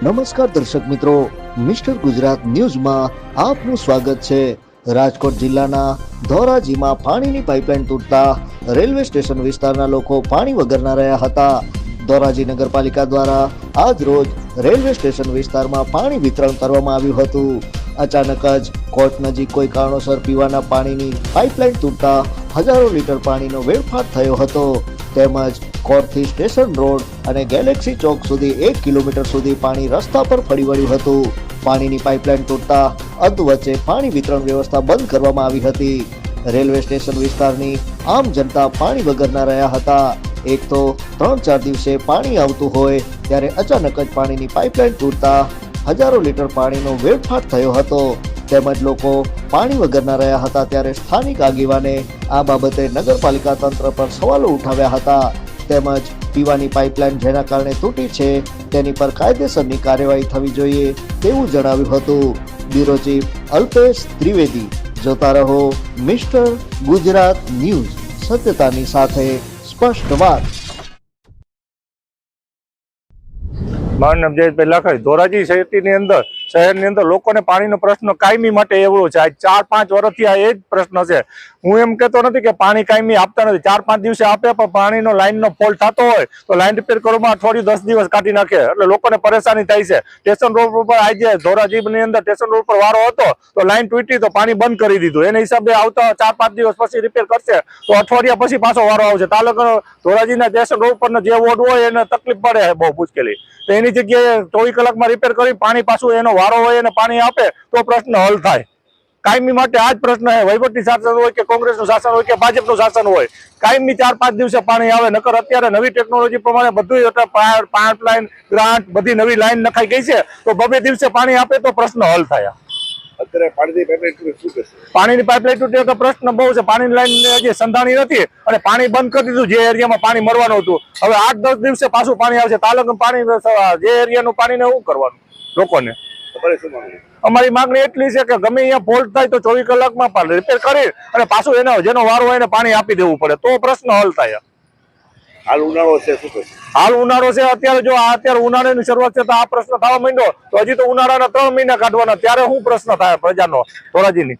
નમસ્કાર દર્શક મિત્રો, મિસ્ટર ગુજરાત ન્યૂઝમાં આપનું સ્વાગત છે. રાજકોટ જિલ્લાના ધોરાજીમાં પાણીની પાઇપલાઇન તૂટતા રેલવે સ્ટેશન વિસ્તારના લોકો પાણી વગરના રહ્યા હતા. ધોરાજી નગરપાલિકા દ્વારા આજ રોજ રેલવે સ્ટેશન વિસ્તારમાં પાણી વિતરણ કરવામાં આવ્યું હતું. અચાનક જ કોર્ટ નજીક કોઈ કારણોસર પીવાના પાણીની પાઇપલાઇન તૂટતા હજારો લીટર પાણીનો વેડફાટ થયો હતો. તેમજ કોર્ટથી સ્ટેશન રોડ અને ગેલેક્સી ચોક સુધી એક કિલોમીટર સુધી પાણી રસ્તા પર ફરી વળ્યું હતું. પાણીની પાઇપલાઇન તૂટતા અંત વચ્ચે પાણી વિતરણ વ્યવસ્થા બંધ કરવામાં આવી હતી. રેલવે સ્ટેશન વિસ્તારની આમ જનતા પાણી વગરના રહ્યા હતા. એક તો ત્રણ ચાર દિવસે પાણી આવતું હોય ત્યારે અચાનક જ પાણીની પાઇપલાઇન તૂટતા હજારો લીટર પાણીનો વેડફાટ થયો હતો. તેમજ લોકો પાણી વગરના રહ્યા હતા ત્યારે સ્થાનિક આગેવાને આ બાબતે નગરપાલિકા તંત્ર પર સવાલો ઉઠાવ્યા હતા. તેમજ પીવાની પાઇપલાઇન જેના કારણે તૂટી છે તેની પર કાયદેસરની કાર્યવાહી થવી જોઈએ તેવું જણાવ્યું હતું. બ્યુરો ચીફ અલ્પેશ ત્રિવેદી, જોતા રહો મિસ્ટર ગુજરાત ન્યૂઝ, સત્યતાની સાથે સ્પષ્ટ વાત. મારું નામ જયેશભાઈ લાખાણી, ધોરાજી શહેરની અંદર શહેરની અંદર લોકોને પાણીનો પ્રશ્ન કાયમી માટે એવડો છે. ચાર પાંચ વર્ષથી આ એ જ પ્રશ્ન છે. હું એમ કહેતો નથી કે પાણી કાયમી આપતા નથી. ચાર પાંચ દિવસે આપે પણ પાણીનો લાઈનનો ફોલ્ટ થતો હોય તો લાઈન રિપેર કરવામાં અઠવાડિયું દસ દિવસ કાઢી નાખે. એટલે લોકોને પરેશાની થાય છે. સ્ટેશન રોડ ઉપર આજે ધોરાજીની અંદર સ્ટેશન રોડ પર વારો હતો તો લાઈન તૂટી તો પાણી બંધ કરી દીધું. એના હિસાબે આવતા ચાર પાંચ દિવસ પછી રિપેર કરશે તો અઠવાડિયા પછી પાછો વારો આવશે. તાલુકાનો ધોરાજીના સ્ટેશન રોડ પરનો જે વોર્ડ હોય એને તકલીફ પડે બહુ મુશ્કેલી. તો એની જગ્યાએ ચોવીસ કલાકમાં રિપેર કરી પાણી પાછું એનો વારો હોય અને પાણી આપે તો પ્રશ્ન હલ થાય. કાયમી માટે આ જ પ્રશ્ન છે. વહીવટી શાસન હોય કે કોંગ્રેસનું શાસન હોય કે ભાજપનું શાસન હોય કાયમી ચાર પાંચ દિવસે પાણી આવે. નકર અત્યારે નવી ટેકનોલોજી પ્રમાણે બધું પાઇપલાઇન ગ્રાન્ટ બધી નવી લાઈન નખાઈ ગઈ છે. તો બબે દિવસે પાણી આપે તો પ્રશ્ન હલ થાય. અત્યારે પાણીની પાઇપલાઇન શું પાણીની પાઇપલાઇન તૂટી તો પ્રશ્ન બહુ છે. પાણીની લાઈન હજી સંધાણી નથી અને પાણી બંધ કરી દીધું જે એરિયામાં પાણી મળવાનું હતું. હવે આઠ દસ દિવસે પાછું પાણી આવશે તાલુકા પાણી જે એરિયાનું પાણીને શું કરવાનું? લોકોને. અમારી માંગણી એટલી છે કે ગમે અહીંયા ફોલ્ટ થાય તો ચોવીસ કલાકમાં રિપેર કરી અને પાછું એનો જેનો વારો હોય એને પાણી આપી દેવું પડે. તો પ્રશ્ન હલ થાય. હાલ ઉનાળો છે શું હાલ ઉનાળો છે અત્યારે જો આ અત્યારે ઉનાળાની શરૂઆત છે તો આ પ્રશ્ન થવા માંડ્યો. તો હજી તો ઉનાળાના ત્રણ મહિના કાઢવાના. ત્યારે શું પ્રશ્ન થાય પ્રજાનો ધોરાજીની.